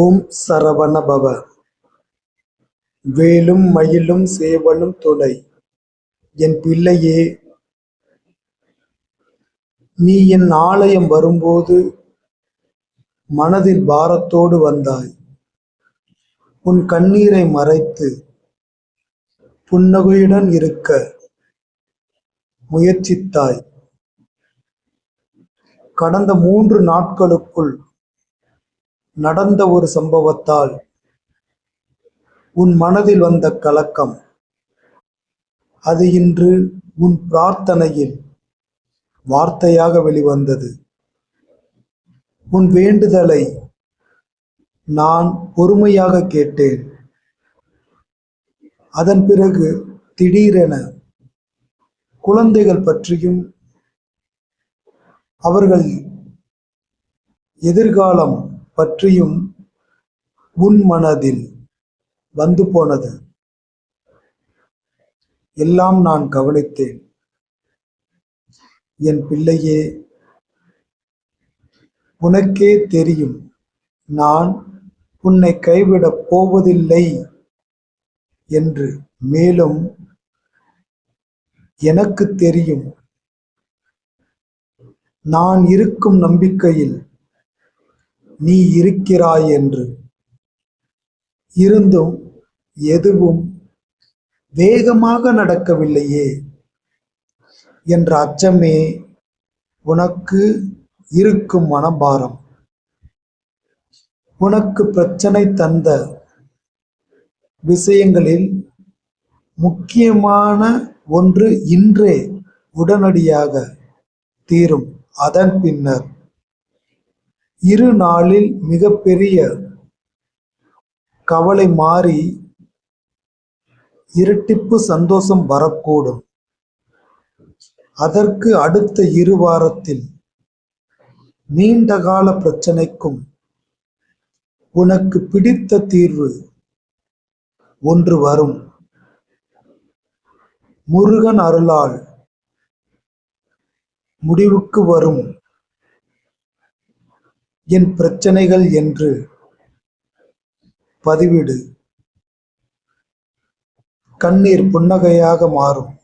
ஓம் சரவண பவ வேலும் மயிலும் சேவலும் துணை என் பிள்ளையே நீ என் ஆலயம் வரும்போது மனதில் பாரத்தோடு வந்தாய். உன் கண்ணீரை மறைத்து புன்னகையுடன் இருக்க முயற்சித்தாய். கடந்த மூன்று நாட்களுக்குள் நடந்த ஒரு சம்பவத்தால் உன் மனதில் வந்த கலக்கம் அது இன்று உன் பிரார்த்தனையில் வார்த்தையாக வெளிவந்தது. உன் வேண்டுதலை நான் பொறுமையாக கேட்டேன். அதன் பிறகு திடீரென குழந்தைகள் பற்றியும் அவர்கள் எதிர்காலம் பற்றியும் உன் மனதில் வந்து போனது. எல்லாம் நான் கவனித்தேன். என் பிள்ளையே உனக்கே தெரியும் நான் உன்னை கைவிடப் போவதில்லை என்று. மேலும் எனக்கு தெரியும் நான் இருக்கும் நம்பிக்கையில் நீ இருக்கிறாய் என்று. இருந்தும் எதுவும் வேகமாக நடக்கவில்லையே என்ற அச்சமே உனக்கு இருக்கும் மனபாரம் உனக்கு பிரச்சனை தந்த விஷயங்களில் முக்கியமான ஒன்று இன்றே உடனடியாக தீரும். அதன் பின்னர் இரு நாளில் மிகப்பெரிய கவலை மாறி இரட்டிப்பு சந்தோஷம் வரக்கூடும். அதற்கு அடுத்த இரு வாரத்தில் நீண்டகால பிரச்சனைக்கும் உனக்கு பிடித்த தீர்வு ஒன்று வரும். முருகன் அருளால் முடிவுக்கு வரும். என் பிரச்சனைகள் என்று பதிவிடு. கண்ணீர் புன்னகையாக மாறும்.